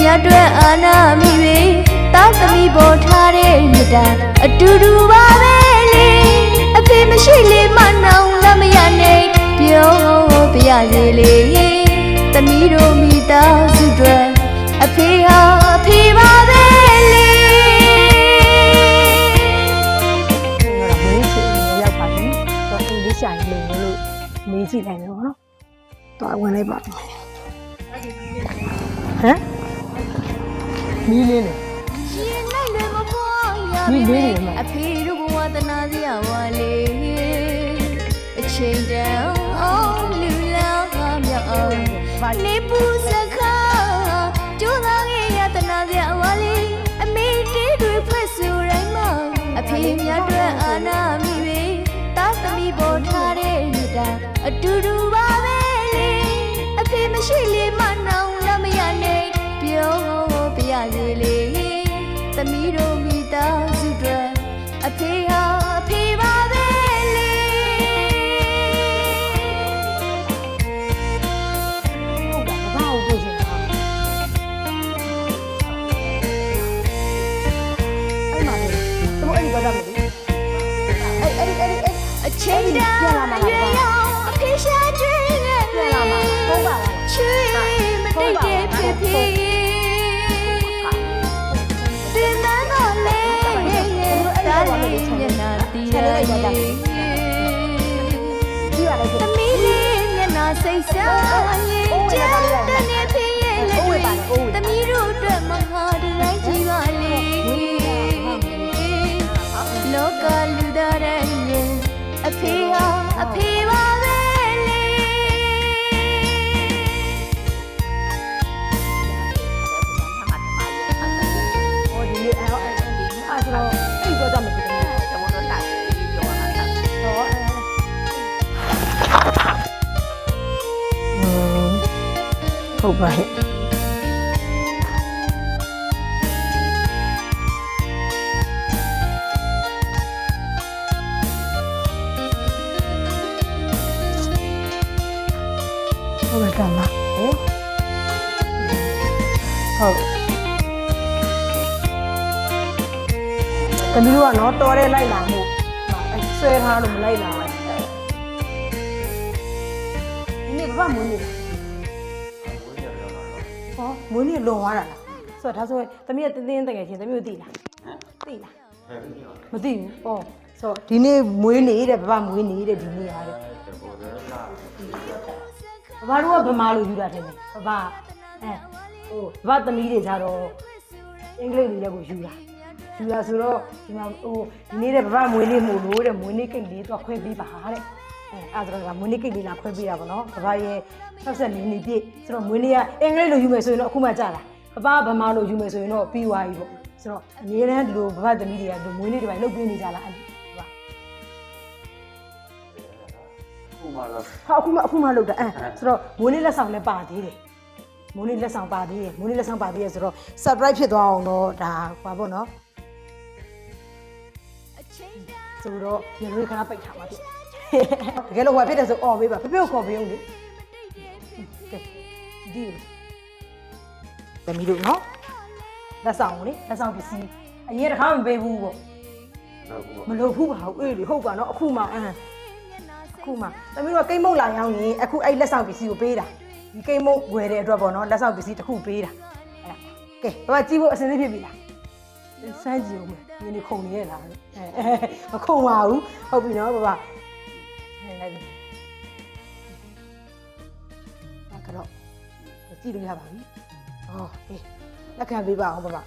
မြတ်အတွက်အာနာမိပဲတာသမီပေါ်ထားတဲ့မြတ်တာအတူတူပါပဲလေအဖေမရှိလေမနောင်လည်းမရနိုင်ပြောပြရစေလေသမီးတို့မိသားစုတွေအဖေဟာအဖေပါပဲလေတော့မင်းချစ်နေရောက်ပါပြီတော့အင်္ဂလိပ်ရှာရင်လည်းလို့မေးကြည့်လိုက်မယ်ပေါ့နော်တော့ဝင်လိုက်ပါမယ်ဟမ် မီးလေးလေရှင်နိုင်လည်းမပွားရမိပြီလေးတွေမှာအဖေတို့ဘဝတနာစရာဝါလေအချိန်တန်အောင်လူလာငါမြောက်အောင်နေပူစခါကျိုးသားရဲ့ယတနာစရာဝါလေအမေတီးတွေဖွဲ့ဆိုတိုင်းမှာအဖေမြတ်အတွက်အာနာမိပဲတာသမီပေါ်ထားတဲ့မြတ်တာအတူတူ တီးရရဲ့ကြည့်ရလိုက်သမီးလေးမျက်နှာစိတ်ဆာရင် ဟုတ်ကဲ့ကမဟဲ့ဟုတ်တမီးတို့ကနော်တော်တဲ့လိုက်လာမှုအဲဆွဲထားလို့မလိုက်လာဘူးဒီနေ့ဘာမှမနေဟောမွေးနေ့လွန်သွားတာလားဆိုတော့ဒါဆိုရင်တမီးကတင်းတင်းတကယ်ချင်းတမီးကိုသိလားသိလားမသိဘူးဟောဆိုတော့ဒီနေ့မွေးနေတဲ့ဘာမှမွေးနေတဲ့ဒီနေ့ရတ ယ်ဘာတို့ကဗမာလိုယူတာတယ်ဘာအဲဟိုဘာသမီးတွေကြတော့အင်္ဂလိပ်လိုလည်းကိုယူတာယူတာဆိုတော့ဒီမှာဟိုဒီနေ့တဲ့ဘာမွေးနေ့မို့လို့တဲ့မွေးနေ့ကိတ်လေးတော့ခွဲပေးပါတဲ့အဲအဲ့ဒါကမွေးနေ့ကိတ်လေးလာခွဲပေးတာပေါ့နော်ဘာရဲ့64နှစ်ပြည့်ဆိုတော့မွေးနေ့ကအင်္ဂလိပ်လိုယူမယ်ဆိုရင်တော့အခုမှကြာတာဘာဗမာလိုယူမယ်ဆိုရင်တော့ပြီးသွားပြီပေါ့ဆိုတော့အများတန်းဒီလိုဘာသမီးတွေကဒီမွေးနေ့တွေပိုင်းလုပ်ပေးနေကြလားအဲ့ ဒီဟာခုမှတော့ဟာအခုမှအခုမှလုပ်တာအဲဆိုတော့မိုးလေးလက်ဆောင်လည်းပါသေးတယ်မိုးလေးလက်ဆောင်ပါသေးတယ်မိုးလေးလက်ဆောင်ပါသေးတယ်ဆိုတော့ surprise ဖြစ်သွားအောင်တော့ဒါဟွာပေါ့နော်ဆိုတော့ညနေခဏပိတ်ထားပါပြီတကယ်လို့ဟွာဖြစ်တယ်ဆိုအော်ပေးပါဖေဖေကိုခေါ်ပေးအောင်လေကဲဒီတမီးတို့နော်လက်ဆောင်လေလက်ဆောင်ပစ္စည်းအရင်တစ်ခါမပေးဘူးပေါ့တော့ခုမလို့ဘူးပါဘူးအေးလေဟုတ်ပါနော်အခုမှအဟမ်းအ ခုမှသမီးတို့ကကိတ်မုတ်လာရောက်ရင်အခုအဲ့လက်ဆောင်ပစ္စည်းကိုပေးတာဒီကိတ်မုတ်ဝယ်တဲ့အတွက်ပေါ့နော်လက်ဆောင်ပစ္စည်းတစ်ခုပေးတာအဲ့ဒါကဲဘာကြည့်ဖို့အစင်းသေးဖြစ်ပြီလားစမ်းကြည့်ဦးမယ်ဒီနေ့ခုံနေရလားအဲမခုံပါဘူးဟုတ်ပြီနော်ဘာဘာဟဲ့လိုက်ပြီအဲ့ကတော့ကြည့်လို့ရပါပြီဟောဟေးလက်ခံပေးပါအောင်ဘာဘာ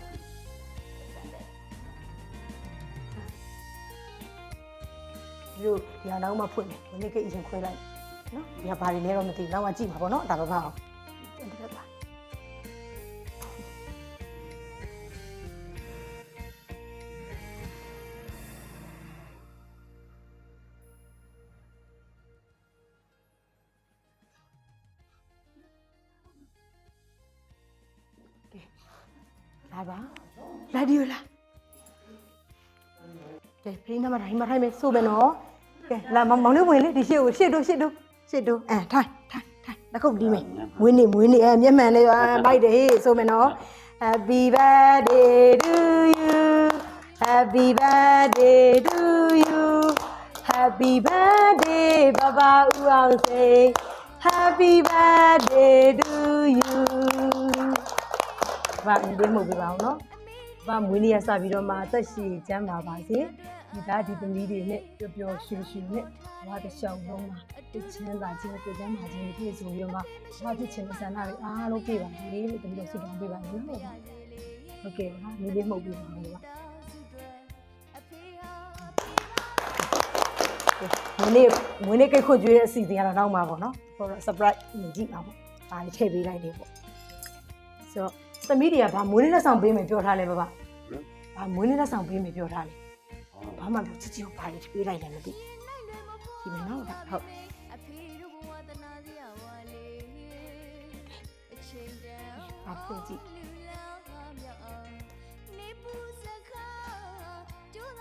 ဒီလိုဒီဟာနောက်မှဖွင့်တယ်ဝင်းလေးကိတ်အရင်ခွဲလိုက်နော်ဒီဟာဘာတွေလဲတော့မသိဘူးနောက်မှကြည့်မှာပေါ့နော်ဒါပဲပါအောင် ကဲဖိနမတိုင်းမထိုင်မယ်ဆိုမယ်နော်ကဲလာမောင်လေးဝင်လေဒီရှေ့ကိုရှေ့တို့ရှေ့တို့ရှေ့တို့အဲထိုင်ထိုင်ထိုင်လက်ခုပ်တီးမယ်မွေးနေမွေးနေအဲမျက်မှန်လေးပါမိုက်တယ်ဟေးဆိုမယ်နော် Happy birthday to you Happy birthday to you Happy birthday ဘဘဦးအောင်စိန် Happy birthday to you ဘာဒီလေးမှုတ်ပြပါအောင်နော် ဘာမွေးနေ့ရစပြီးတော့မှအသက်ရှည်ကျန်းပါပါစေဒီသားဒီသမီးတွေနဲ့ပျော်ပျော်ရွှင်ရွှင်နဲ့ဘာတစ်လျှောက်လုံးမှာသိချမ်းသာခြင်းပြည့်စုံပါခြင်းပြည့်စုံပြီးတော့မှဘာဖြစ်ခြင်းဆန္ဒတွေအားလုံးပြည့်ပါစေလို့တမီးတို့ဆုတောင်းပေးပါမယ်ဟုတ်ကဲ့ပါဟုတ်ကဲ့ပါဒီလေးမှုတ်ပြပါအောင်ပါမွေးနေ့မွေးနေ့ကိတ်ခွတ်ကျွေးတဲ့အစီအစဉ်ကတော့နောက်မှာပေါ့နော်ဟိုတော့ surprise မြင်ကြည့်ပါပေါ့ဒါလေးထည့်ပေးလိုက်တယ်ပေါ့ဆိုတော့ သမီးတွေကဗာမွေးနေ့လက်ဆောင်ပေးမယ်ပြောထားလဲပါပါဗာမွေးနေ့လက်ဆောင်ပေးမယ်ပြောထားလဲဘာမှမပြောချစ်ချစ်ကိုဗာလေးပေးလိုက်တယ်မသိဒီမယ်နော်ဟုတ်အဖေတို့ဘဝတနာစရာဝါလေအချိန်တန်ဘာဖွင့်ကြည့်လူလာမြောက်အောင်နေပူစခါကျိုး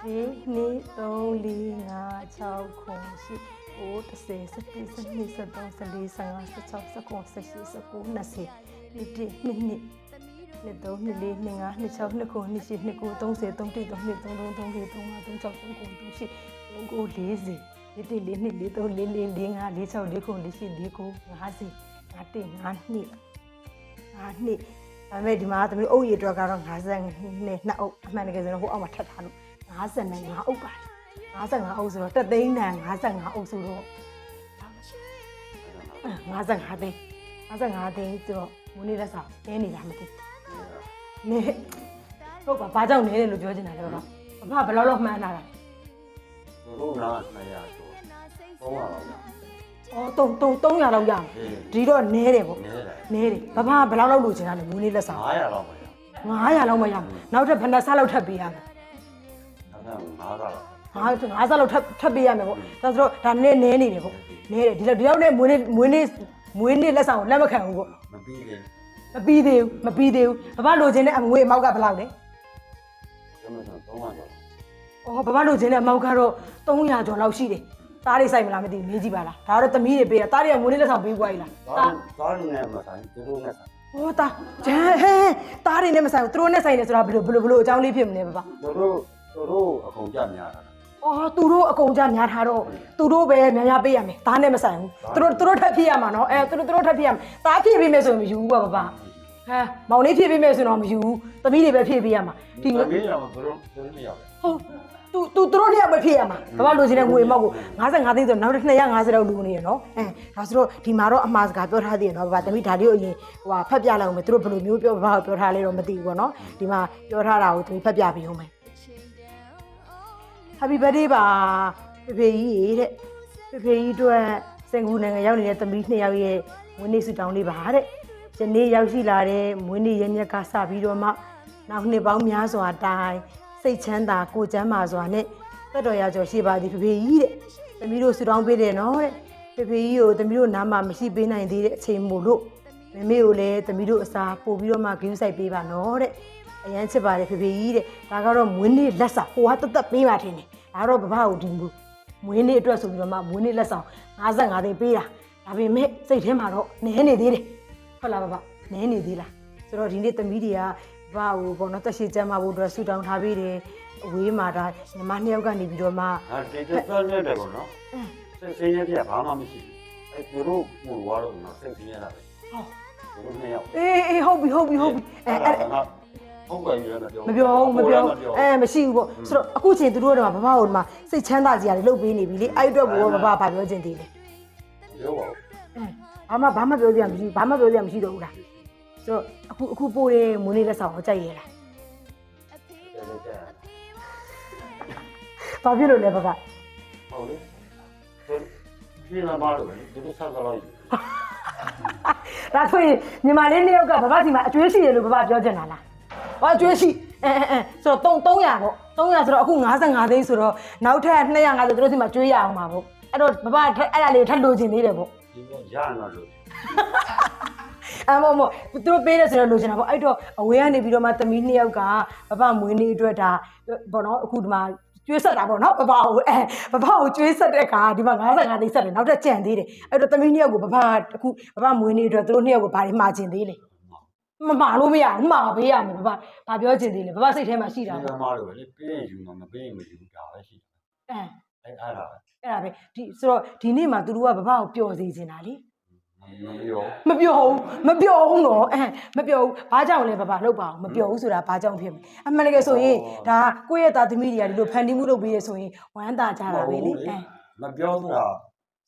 သားရဲ့ရတနာစရာဝါလေသူကမှန်းပေးပါအောင်ဘယ်လောက်လောက်ရှိလဲသူတိုင်းမှာအဖေမြတ်အတွက်ဒီလိုအရေးအတွက်ရည်ကြည့်အောင်ဒီနေ့3 4 5 6 9 10 9 10 11 12 13 14 15 16 17 18 19 20ဒီဒီနှစ်နှစ်နှစ်3နှစ်4နှစ်5နှစ်6နှစ်9နှစ်10နှစ်9 30 31 32 33 34 35 36 39 38 39 40ဒီဒီလေးနှစ်လေး3လေးလေးလေး5လေး6လေး9လေး10လေး9 50 50 5နှစ်5နှစ်ဒါပေမဲ့ဒီမှာသမီးအုပ်ရည်အတွက်ကတော့52နှစ်အုပ်အမှန်တကယ်ဆိုတော့ဟိုအောက်မှာထပ်ထားလို့ 55အုပ်ပါတယ်55အုပ်ဆိုတော့တက်သိန်းတန်55အုပ်ဆိုတော့55သိန်း55သိန်းဆိုတော့မွေးနေ့လက်ဆောင်နင်းနေတာမသိနေဟုတ်ပါဘာကြောင့်နေတယ်လို့ပြောချင်တာလဲပါအဖဘယ်လောက်လောက်မှန်းလာတာသူတို့နားနေရတော့ဘောပါတော့ဩ3 3 300လောက်ရမယ်ဒီတော့နဲတယ်ပေါ့နေတယ်နဲတယ်ဘဘဘယ်လောက်လောက်လိုချင်တာလဲမွေးနေ့လက်ဆောင်900လောက်ပါရ900လောက်မရဘူးနောက်ထပ်ဘယ်နှဆလောက်ထပ်ပေးရမလဲ နောက်တော့900လောက်ငါငါးစားလောက်ထပ်ထပ်ပေးရမယ်ပေါ့ဒါဆိုတော့ဒါနည်းနည်းနေတယ်ပေါ့နည်းတယ်ဒီလောက်ဒီလောက်နဲ့မွေးနေ့မွေးနေ့မွေးနေ့လက်ဆောင်ကိုလက်မခံဘူးပေါ့မပြီးသေးမပြီးသေးဘူးမပြီးသေးဘူးဘဘလိုချင်တဲ့အငွေအမောက်ကဘယ်လောက်လဲဘူးမဆုံး300ကျော်အော်ဘဘလိုချင်တဲ့အမောက်ကတော့300ကျော်လောက်ရှိတယ်သားတွေဆိုင်မလားမသိဘူးမေးကြည့်ပါလားဒါတော့သမီးတွေပေးတာသားတွေကငွေနေ့လက်ဆောင်ပေးပွားကြီးလားဒါသားဒါနဲ့မဆိုင်သူတို့နဲ့ဆိုင်ဟောသားဂျန်ဟဲသားတွေနဲ့မဆိုင်ဘူးသူတို့နဲ့ဆိုင်တယ်ဆိုတာဘယ်လိုဘယ်လိုဘယ်လိုအကြောင်းလေးဖြစ်မလဲဘဘသူတို့ သူတို့အကုန်ကြများတာအော်သူတို့အကုန်ကြများထားတော့သူတို့ပဲများများပေးရမယ်သားနဲ့မဆိုင်ဘူးသူတို့သူတို့ထပ်ဖြစ်ရမှာနော်အဲသူတို့သူတို့ထပ်ဖြစ်ရမှာသားဖြစ်ပေးမယ်ဆိုရင်မယူဘူးပါဘဘဟမ်မောင်လေးဖြစ်ပေးမယ်ဆိုတော့မယူဘူးသမီးတွေပဲဖြစ်ပေးရမှာဒီဒီမင်းရောသူတို့သူတို့မရောက်ဟုတ်သူသူသူတို့တယောက်ပဲဖြစ်ရမှာဘဘလိုချင်တဲ့ငွေမောက်ကို55သိန်းဆိုနောက်တစ်250လောက်လူနေရနော်အဲဒါဆိုတော့ဒီမှာတော့အမှားစကားပြောထားသေးရနော်ဘဘသမီးဒါလေးကိုအရင်ဟိုဟာဖတ်ပြလိုက်အောင်မယ်သူတို့ဘယ်လိုမျိုးပြောဘဘကိုပြောထားလဲတော့မသိဘူးပေါ့နော်ဒီမှာပြောထားတာကိုသမီးဖတ်ပြပေးအောင်မယ် Happy birthday ပါဖေဖေကြီးရေတဲ့ဖေဖေကြီးတို့စင်ကူနိုင်ငံရောက်နေတဲ့သမီးနှစ်ယောက်ရဲ့မွေးနေ့ဆုတောင်းလေးပါတဲ့ယနေ့ရောက်ရှိလာတဲ့မွေးနေ့ရမြက်ကစပြီးတော့မှနောက်နှစ်ပေါင်းများစွာတိုင်စိတ်ချမ်းသာကိုယ်ချမ်းသာစွာနဲ့သက်တော်ရကျော်ရှိပါသည်ဖေဖေကြီးတဲ့သမီးတို့ဆုတောင်းပေးတယ်နော်တဲ့ဖေဖေကြီးကိုသမီးတို့နားမှာမရှိပေးနိုင်သေးတဲ့အချိန်မို့လို့မမေကိုလည်းသမီးတို့အစားပို့ပြီးတော့မှဂရုစိုက်ပေးပါနော်တဲ့ အရန်ချစ်ပါတယ်ဖေဖေကြီးတဲ့ဒါကတော့မွေးနေ့လက်စာဟိုကတက်တက်ပေးပါထင်တယ်ဒါတော့ဘဘကိုဒီမူမွေးနေ့အတွက်ဆိုပြီးတော့မှမွေးနေ့လက်ဆောင်55သိန်းပေးတာဒါပေမဲ့စိတ်ထဲမှာတော့နည်းနေသေးတယ်ဟုတ်လားဘဘနည်းနေသေးလားဆိုတော့ဒီနေ့သမီးတွေကဘဘကိုဘောနော်တက်ရှိကျမ်းမာဖို့အတွက်ဆူတောင်းထားပေးတယ်အဝေးမှာဒါညီမနှစ်ယောက်ကနေပြီးတော့မှဟာတေတေတော်နေတယ်ကောနော်စိတ်ဆင်းရဲပြဘာမှမရှိဘူးအဲသူတို့ဟိုဝါတော့နော်စိတ်ဆင်းရဲတာပဲဟောသူတို့နှစ်ယောက်အေးအေးဟုတ်ပြီဟုတ်ပြီဟုတ်ပြီအဲအဲ ဟုတ်ကဲ့ရမပြောမပြောဘူးမပြောဘူးအဲမရှိဘူးပေါ့ဆိုတော့အခုချိန်သူတို့ကတော့ဘဘကိုဒီမှာစိတ်ချမ်းသာစရာတွေလုပ်ပေးနေပြီလေအဲ့အတွက်ကိုဘဘဘာပြောချင်သေးလဲပြောပါဦးအဲဘာမှဘာမှပြောစရာမရှိဘာမှပြောစရာမရှိတော့ဘူးလားဆိုတော့အခုအခုပို့တဲ့မွေးနေ့လက်ဆောင်ကိုကြိုက်ရလားဘာဖြစ်လို့လဲဘဘဟုတ်လေသူဒီနာမလို့ဒီလိုဆက်သွားလို့ဒါဆိုရင်ညီမလေးနှစ်ယောက်ကဘဘစီမှာအကျွေးရှိတယ်လို့ဘဘပြောချင်တာလား ဟောအကျွေးရှိအဲအဲအဲဆိုတော့300ပေါ့300ဆိုတော့အခု55သိန်းဆိုတော့နောက်ထပ်250ဆိုသူတို့စီမှာကျွေးရအောင်ပါပေါ့အဲ့တော့ဘဘထက်အဲ့ဒါလေးကိုထပ်လိုချင်သေးတယ်ပေါ့ဒီတော့ရနာလို့အမမသူတို့ပေးတယ်ဆိုတော့လိုချင်တာပေါ့အဲ့တော့အဝေးကနေပြီးတော့မှသမီးနှစ်ယောက်ကဘဘမွေးနေ့အတွက်ဒါဘောနော်အခုဒီမှာကျွေးဆက်တာပေါ့နော်ဘဘကိုအဲဘဘကိုကျွေးဆက်တဲ့အခါဒီမှာ55သိန်းဆက်တယ်နောက်ထပ်ကြံသေးတယ်အဲ့တော့သမီးနှစ်ယောက်ကိုဘဘအခုဘဘမွေးနေ့အတွက်သူတို့နှစ်ယောက်ကိုဘာတွေမှာချင်သေးလဲ မမှာလို့မရဘူးမှာပေးရမယ်ဘဘဘာပြောချင်သေးလဲဘဘစိတ်ထဲမှာရှိတာဒီပေါ့မှာလို့လေပေးရင်ယူမှာမပေးရင်မယူတာပဲရှိတယ်အဲအဲအဲ့ဒါပဲအဲ့ဒါပဲဒီဆိုတော့ဒီနေ့မှာသူတို့ကဘဘကိုပျော်စေချင်တာလေမပြောမပျော်ဘူးမပျော်ဘူးနော်အဲမပျော်ဘူးဘာကြောင့်လဲဘဘလှုပ်ပါအောင်မပျော်ဘူးဆိုတာဘာကြောင့်ဖြစ်မလဲအမှန်တကယ်ဆိုရင်ဒါကိုယ့်ရဲ့သားသမီးတွေကဒီလိုဖန်တီးမှုလုပ်ပြီးရဆိုရင်ဝမ်းသာကြတာပဲလေအဲမပြောတာ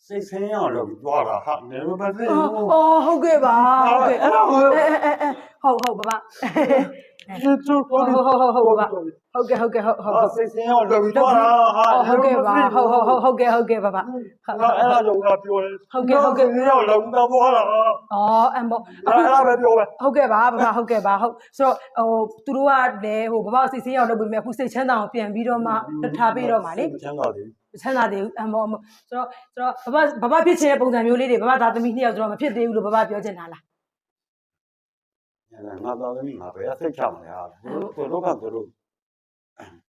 စိတ်ဆင်းရအောင်လို့တွားတာဟာနေမပါသေးဘူး အော်ဟုတ်ကဲ့ပါဟုတ်ကဲ့အဲ့ဒါဟုတ် အဲအဲအဲဟုတ်ဟုတ်ဘဘသူသူဟုတ်ဟုတ်ဟုတ်ဟုတ်ဘဘဟုတ်ကဲ့ဟုတ်ကဲ့ဟုတ်ဟုတ်ဟာစိတ်ဆင်းရအောင်လို့တွားတာဟာဟုတ်ကဲ့ပါဟုတ်ဟုတ်ဟုတ်ဟုတ်ကဲ့ဟုတ်ကဲ့ဘဘဟုတ်အဲ့ဒါကြောင့်ငါပြောတယ်ဟုတ်ကဲ့ဟုတ်ကဲ့ဒီတော့လောက်တော့ပွားတာအော်အမောအဲ့ဒါပဲပြောပဲဟုတ်ကဲ့ပါဘဘဟုတ်ကဲ့ပါဟုတ်ဆိုတော့ဟိုသူတို့ကလည်းဟိုဘဘစိတ်ဆင်းရအောင်လုပ်ပြီးမြဲအခုစိတ်ချမ်းသာအောင်ပြန်ပြီးတော့မှထားပြီးတော့မှလေချမ်းသာတယ် ချမ်းသာသေးဘူးအမောဆိုတော့ဆိုတော့ဘဘဘဘဖြစ်ချင်တဲ့ပုံစံမျိုးလေးတွေဘဘသားသမီးနှစ်ယောက်ဆိုတော့မဖြစ်သေးဘူးလို့ဘဘပြောချင်တာလားငါသားသမီးငါပဲစိတ်ချမှာဟာသူတို့ကသူတို့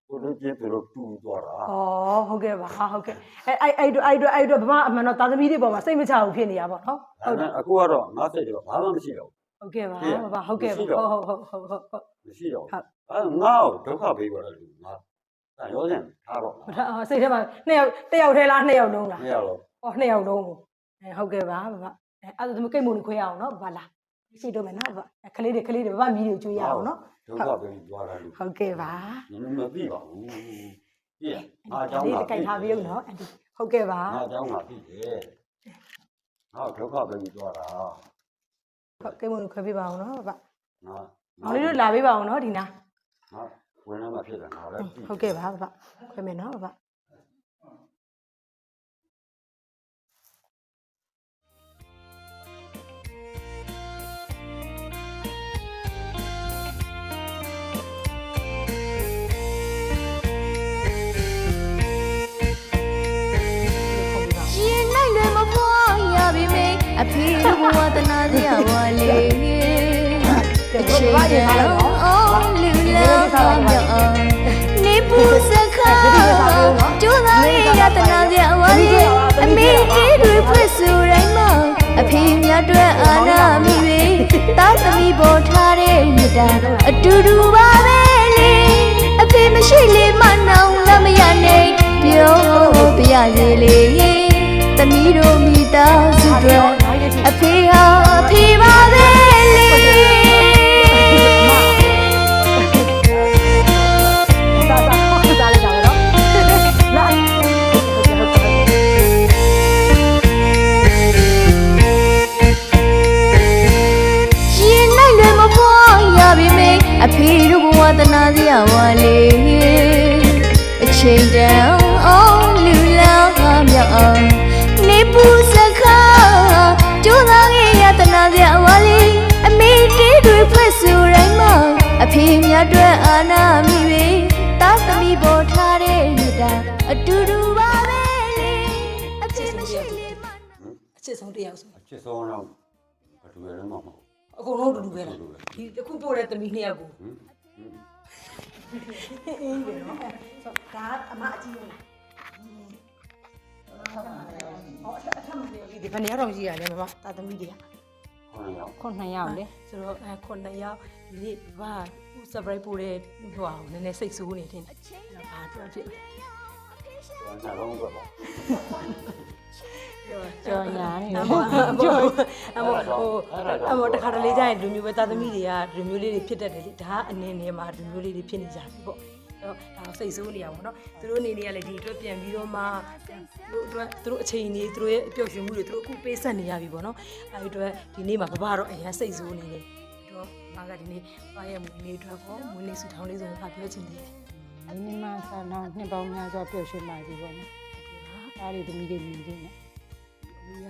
သူတို့ကျသူတို့ပူသွားတာဩဟုတ်ကဲ့ပါဟုတ်ကဲ့အဲအဲ့အဲ့တို့အဲ့တို့အဲ့တို့ဘဘအမှန်တော့သားသမီးတွေပေါ်မှာစိတ်မချဘူးဖြစ်နေရပါတော့ဟုတ်အခုကတော့ငါစိတ်တော့ဘာမှမရှိတော့ဟုတ်ကဲ့ပါဘဘဟုတ်ကဲ့ပါဟုတ်ဟုတ်ဟုတ်ဟုတ်ဟုတ်ဟုတ်မရှိတော့ဟုတ်အဲငါ့ကိုဒုက္ခပေးပါတော့လူငါ ဒါရောစင်ထားတော့မထားစိတ်ထဲမှာနှစ်ယောက်တစ်ယောက်ထဲလားနှစ်ယောက်လုံးလားနှစ်ယောက်လုံးဟောနှစ်ယောက်လုံးကိုအဲဟုတ်ကဲ့ပါဘာအဲအဲ့ဒါသမီးကိတ်မုန်ကိုခွဲရအောင်နော်ဘာလားရှိတော့မယ်နော်ဘာကလေးတွေကလေးတွေဘာမီးတွေကျွေးရအောင်နော်ဒုက္ခပဲကြွားတာလို့ဟုတ်ကဲ့ပါငါမသိပါဘူးပြည့်အားကြောင်းပါပြည့်ဒီကိတ်ထားပြီးလို့နော်အန်တီဟုတ်ကဲ့ပါအားကြောင်းပါပြည့်တယ်ဟောဒုက္ခပဲကြွားတာဟုတ်ကိတ်မုန်ကိုခွဲပြပါအောင်နော်ဘာနော်မောင်လေးတို့လာပေးပါအောင်နော်ဒီနာဟုတ် ကဲ့ပါဘဘခွေးမယ်နော်ဘဘရင်နိုင်လွယ်မဖွာရပြီမေအဖေတို့ဘဝတနာ စရာဝါလေအချိန်တန်အောင်လူလာမြောက်အောင်နေပူစခါကျိုးသားရဲ့ရတနာစရာဝါလေအမေအေးတွေဖွင့်ဆိုတိုင်းမှာအဖေမြတ်အတွက်အာနာမိပဲတာသမီးပေါ်ထားတဲ့မြတ်တာအတူတူပါပဲလေအဖေမရှိလေမနောင်လမရနိုင်ပြောပြရစေလေသမီးတို့မိသားစုတွေအဖေဟာအဖေပါပဲ တဲ့မြတ်တာအတူတူပါပဲလေအဖေမရှိလေမအချစ်ဆုံးတစ်ယောက်ဆိုအချစ်ဆုံးတော့ဘယ်သူလဲမဟုတ်အကုန်လုံးအတူတူပဲလားဒီတစ်ခုပို့တဲ့သမီးနှစ်ယောက်ကိုဘူးအေးတယ်နော်ဆိုဒါအမအကြီးလားဟောအထက်မှာနေပြီဒီဘယ်နေရာတော့ရှိရလဲမမတာသမီးတွေကခေါင်းရောက်ခုနှစ်ယောက်လေဆိုတော့အဲခုနှစ်ယောက်ဒီနေ့ဘာဟို surprise ပို့တဲ့ဟိုဟာနည်းနည်းစိတ်ဆိုးနေတယ်အဲ့ဒါဘာပြောဖြစ်လဲ နှလုံးကပါကြော်ညာနေအမအမအမဟိုအမတခါတလေကျရင်လူမျိုးပဲတာသမီတွေကလူမျိုးလေးတွေဖြစ်တတ်တယ်လေဒါအနည်းနည်းမှာလူမျိုးလေးတွေဖြစ်နေကြပြီပေါ့တော့ဒါစိတ်ဆိုးနေရပါတော့သူတို့အနေနဲ့ကလည်းဒီအတွက်ပြန်ပြီးတော့မှသူတို့အတွက်သူတို့အချိန်ကြီးသူတို့ရဲ့အပျော်ရွှင်မှုတွေသူတို့အခုပေးဆက်နေရပြီပေါ့နော်အဲဒီအတွက်ဒီနေ့မှာဘဘတော့အရင်စိတ်ဆိုးနေတယ်တော့ဘာကဒီနေ့ဘာရဲ့မွေးနေ့အတွက်ပေါ့မွေးနေ့စုထောင်းလေးဆိုရင်ဘာပြောချင်သေးလဲ မိနိမဆာတော့နှစ်ပေါင်းများစွာပျော်ရွှင်ပါစီပေါ့နော်ဒါတွေသမီးတွေမြင်နေတယ်လူရ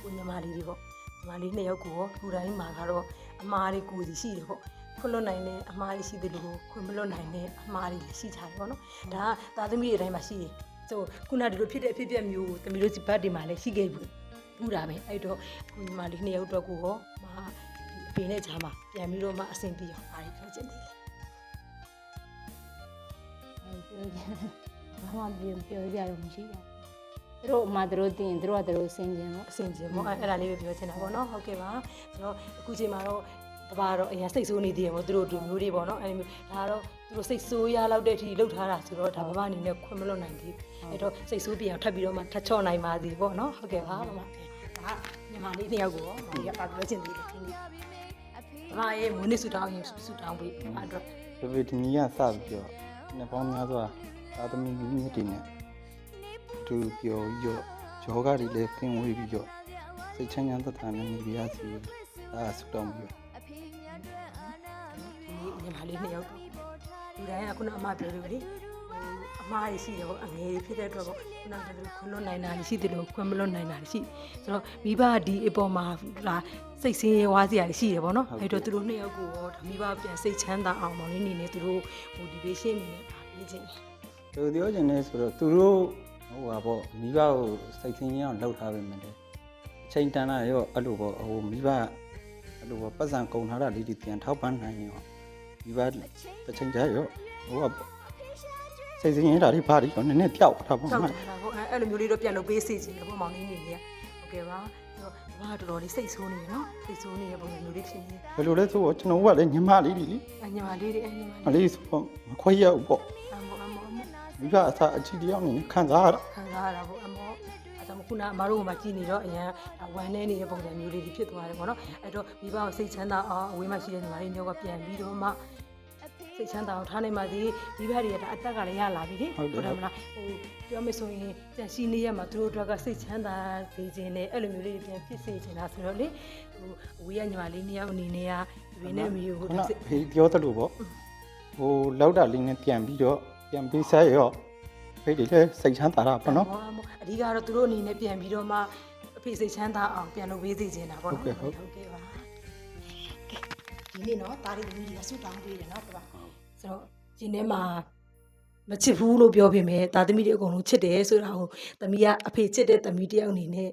ကိုညီမလေးတွေပေါ့ညီမလေးနှစ်ယောက်ကိုရောလူတိုင်းမှာကတော့အမားတွေကိုယ်စီရှိတယ်ပေါ့ခွလွတ်နိုင်တဲ့အမားလေးရှိတယ်လို့ခွင့်မလွတ်နိုင်တဲ့အမားလေးရှိကြတယ်ပေါ့နော်ဒါကသားသမီးတွေတိုင်းမှာရှိတယ်ဆိုခုနကဒီလိုဖြစ်တဲ့အဖြစ်အပျက်မျိုးကိုတမီးတို့စီဘတ်တွေမှာလည်းရှိခဲ့ဘူးဘူးတာပဲအဲ့တော့ခုညီမလေးနှစ်ယောက်အတွက်ကိုရောမအဖေနဲ့ဂျာမှာပြန်ပြီးတော့မှအဆင်ပြေအောင်အားရပြောချင်တယ် လေဘာမှပြောပြောကြတော့မရှိပါဘူးသူတို့အမသူတို့တင်သူတို့ကသူတို့ဆင်ကျင်ပေါ့အဆင်ပြေပေါ့အဲ့အဲ့ဒါလေးပဲပြောချင်တာပေါ့နော်ဟုတ်ကဲ့ပါဆိုတော့အခုချိန်မှာတော့တပါတော့အရင်စိတ်ဆိုးနေသေးတယ်ပေါ့သူတို့တို့မျိုးတွေပေါ့နော်အဲ့ဒီမျိုးဒါကတော့သူတို့စိတ်ဆိုးရလောက်တဲ့အထိလှုပ်ထားတာဆိုတော့ဒါဘာမှအနေနဲ့ခွင့်မလွတ်နိုင်သေးဘူးအဲ့တော့စိတ်ဆိုးပြအောင်ထပ်ပြီးတော့မှထပ်ချော့နိုင်ပါသေးပေါ့နော်ဟုတ်ကဲ့ပါမမဒါမြန်မာလေးတစ်ယောက်ကိုရောမကြီးကပါပြောချင်သေးတယ်ဒီနေ့မမရဲ့မွေးနေ့ဆူတောင်းရင်ဆူတောင်းပေးအဲ့အတွက်ဖေဖေဒီနေ့ကစပြီးတော့ နှစ်ပေါင်းများစွာသာသမီမိမိတွေနဲ့သူပြောပြီးတော့ယောဂတွေလည်းကင်းဝေးပြီးတော့စိတ်ချမ်းသာသက်သာနဲ့နေပြရစီဒါဆုတောင်းပြီးတော့ဒီညီမလေးနှစ်ယောက်လူတိုင်းကခုနအမပြောလို့လေဟို အမားရရှိတယ်ပေါ့အငယ်ကြီးဖြစ်တဲ့အတွက်ပေါ့ခုနကတည်းကခွန်းလွတ်နိုင်တာရှိတယ်လို့ခွန်းမလွတ်နိုင်တာရှိဆိုတော့မိဘဒီအပေါ်မှာလာစိတ်ဆင်းရဲဝါးစရာရှိတယ်ပေါ့နော်အဲ့တော့သူတို့နှစ်ယောက်ကိုရောဒါမိဘပြန်စိတ်ချမ်းသာအောင်မောင်လေးနေနေသူတို့ motivation အနေနဲ့ဒါပေးခြင်းသူပြောချင်တယ်ဆိုတော့သူတို့ဟိုပါပေါ့မိဘကိုစိတ်ဆင်းရဲအောင်လှုပ်ထားပေမဲ့လည်းအချိန်တန်တာရောအဲ့လိုပေါ့ဟိုမိဘအဲ့လိုပေါ့ပတ်စံကုန်ထားတာလေးတွေပြန်ထောက်ပံ့နိုင်ရောမိဘတစ်ချိန်တည်းရောဟိုကပေါ့ စိတ်ဆင်းရဲတာတွေဘာတွေရောနည်းနည်းပျောက်တာပေါ့တောက်နော်တာပေါ့အဲ့အဲ့လိုမျိုးလေးတော့ပြန်လုပ်ပေးစေချင်တယ်ပေါ့မောင်လေးနေနေဟုတ်ကဲ့ပါဆိုတော့ဘာတော်တော်လေးစိတ်ဆိုးနေရနော်စိတ်ဆိုးနေတဲ့ပုံစံမျိုးလေးဖြစ်နေဘယ်လိုလဲဆိုတော့ကျွန်တော်ကလည်းညီမလေးတွေလीအညီမလေးတွေအညီမမလေးလေးဆိုတော့မခွဲရဘူးပေါ့အမောအမောအမောမိဘအစားအချီတယောက်အနေနဲ့ခံစားရတာခံစားရတာပေါ့အမောအဲဒါမှခုနအမတို့ကမှကြည်နေတော့အရင်ဝမ်းနေနေတဲ့ပုံစံမျိုးလေးတွေဖြစ်သွားတယ်ပေါ့နော်အဲ့တော့မိဘကိုစိတ်ချမ်းသာအောင်အဝေးမှာရှိတဲ့ညီမလေးမျိုးကပြန်ပြီးတော့မှ စိတ်ချမ်းသာအောင်ထားနိုင်ပါသေးမိဘတွေကဒါအသက်ကလည်းရလာပြီလေတယ်မလားဟိုပြောမဆိုရင်ကြံရှိနေရမှာသူတို့အတွက်ကစိတ်ချမ်းသာစေခြင်းနဲ့အဲ့လိုမျိုးလေးပြန်ဖြစ်စေခြင်းလားဆိုတော့လေဟိုအဝေးကညီမလေးနှစ်ယောက်အနေနဲ့ကဒီနဲ့မီကိုခုဟိုနစိတ်ဖေးပြောသလိုပေါ့ဟိုလောက်တာလေးနဲ့ပြန်ပြီးတော့ပြန်ပေးဆက်ရောဖေးတွေလည်းစိတ်ချမ်းသာတာပေါ့နော်အဓိကတော့သူတို့အနေနဲ့ပြန်ပြီးတော့မှအဖေစိတ်ချမ်းသာအောင်ပြန်လုပ်ပေးစေချင်တာပေါ့နော်ဟုတ်ကဲ့ဟုတ်ဟုတ်ကဲ့ပါဒီနေ့နော်တားရီသမီးတွေကဆူတောင်းပေးတယ်နော်ပြပါ ဆိုတော့ဒီနေ့မှာမချစ်ဘူးလို့ပြောပြမယ်တာသမီးတွေအကုန်လုံးချစ်တယ်ဆိုတာကိုသမီးကအဖေချစ်တဲ့သမီးတယောက်အနေနဲ့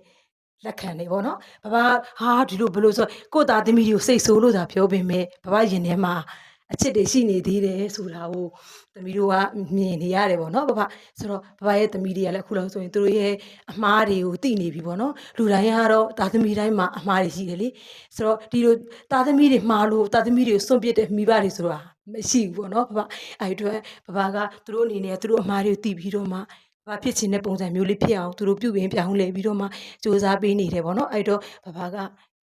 လက်ခံနေပေါ့နော်ဘဘဟာဒီလိုဘယ်လိုဆိုကိုယ့်သားသမီးတွေကိုစိတ်ဆိုးလို့သာပြောပေမဲ့ဘဘရင်ထဲမှာ အချစ်တွေရှိနေသေးတယ်ဆိုတာကိုသမီးတို့ကမြင်နေရတယ်ပေါ့နော်ဘဘဆိုတော့ဘဘရဲ့သမီးတွေကလည်းအခုလောက်ဆိုရင်သူတို့ရဲ့အမှားတွေကိုသိနေပြီပေါ့နော်လူတိုင်းကတော့သားသမီးတိုင်းမှာအမှားတွေရှိတယ်လေဆိုတော့ဒီလိုသားသမီးတွေမှားလို့သားသမီးတွေကိုစွန့်ပစ်တဲ့မိဘတွေဆိုတာမရှိဘူးပေါ့နော်ဘဘအဲ့ဒီအတွက်ဘဘကသူတို့အနေနဲ့သူတို့အမှားတွေကိုသိပြီးတော့မှဘာဖြစ်ချင်တဲ့ပုံစံမျိုးလေးဖြစ်အောင်သူတို့ပြုပြင်ပြောင်းလဲပြီးတော့မှစူးစမ်းပေးနေတယ်ပေါ့နော်အဲ့တော့ဘဘက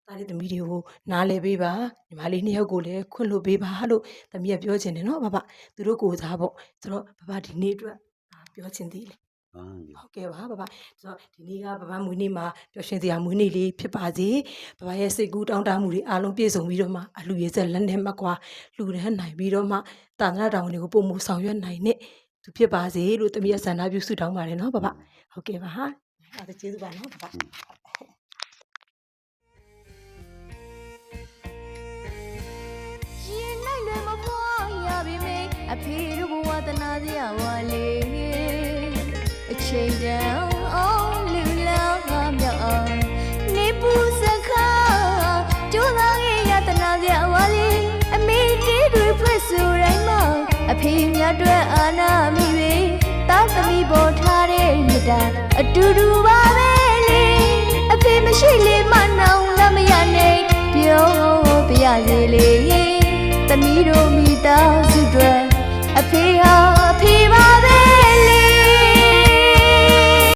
တားတဲ့သမီးတွေကိုနားလဲပေးပါညီမလေးနှစ်ယောက်ကိုလည်းခွင့်လွှတ်ပေးပါလို့သမီးကပြောချင်တယ်နော်ဘဘသူတို့ကိုယ်စားပေါ့ဆိုတော့ဘဘဒီနေ့အတွက်ဒါပြောချင်သေးတယ်အာဟုတ်ကဲ့ပါဘဘဆိုတော့ဒီနေ့ကဘဘမွေးနေ့မှာပျော်ရွှင်စရာမွေးနေ့လေးဖြစ်ပါစေဘဘရဲ့စိတ်ကူးတောင်းတမှုတွေအားလုံးပြည့်စုံပြီးတော့မှအလှရဆက်လက်နဲ့မကွာလှူဒန်းနိုင်ပြီးတော့မှတာသနာတောင်တွေကိုပုံမှုဆောင်ရွက်နိုင်တဲ့သူဖြစ်ပါစေလို့တမီးရဲ့ဆန္ဒပြုဆုတောင်းပါတယ်နော်ဘဘဟုတ်ကဲ့ပါဟာအဲ့ဒါကျေးဇူးပါနော်ဘဘ ပြီမေအဖေတို့ဘဝတနာစရာဝါလေအချိန်တန်အောင်လူလောင်းငါမြောက်အောင်နေပူစခါကျိုးသားရဲ့ရတနာစရာဝါလေအမေတီးတွေဖွဲ့ဆူတိုင်းမှာအဖေမြတ်အတွက်အာနာမိပြီတောက်သမီးပေါ်ထားတဲ့မြတ်တာအတူတူပါပဲလေအဖေမရှိလေမနောင်လည်းမရနိုင်ပြောပြရလေလေ သမီးတို့မိသားစုတွေအဖေဟာ